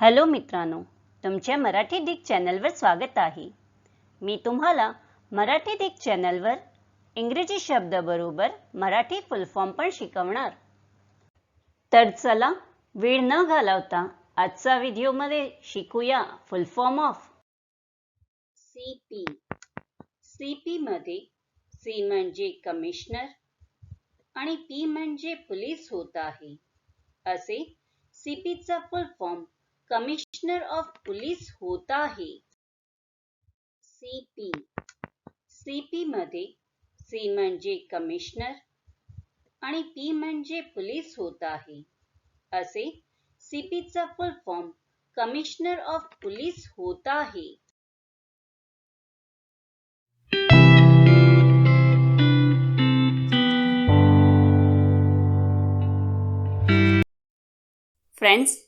Hello मित्रांनो तुमच्या Marathi Dick चॅनलवर स्वागत आहे. मी तुम्हाला मराठी डिक चॅनलवर इंग्रजी शब्दाबरोबर मराठी फुल फॉर्म पण शिकवणार. तर चला वेळ न घालवता आजचा व्हिडिओमध्ये शिकूया full form of C P C P मध्ये सी म्हणजे कमिशनर आणि पी म्हणजे पोलीस होत आहे. असे सीपीचा full form commissioner of police होत आहे. सीपी सीपी मध्ये सी म्हणजे कमिशनर आणि पी म्हणजे पोलीस होत आहे. असे सीपीचा full form commissioner of police होत आहे. फ्रेंड्स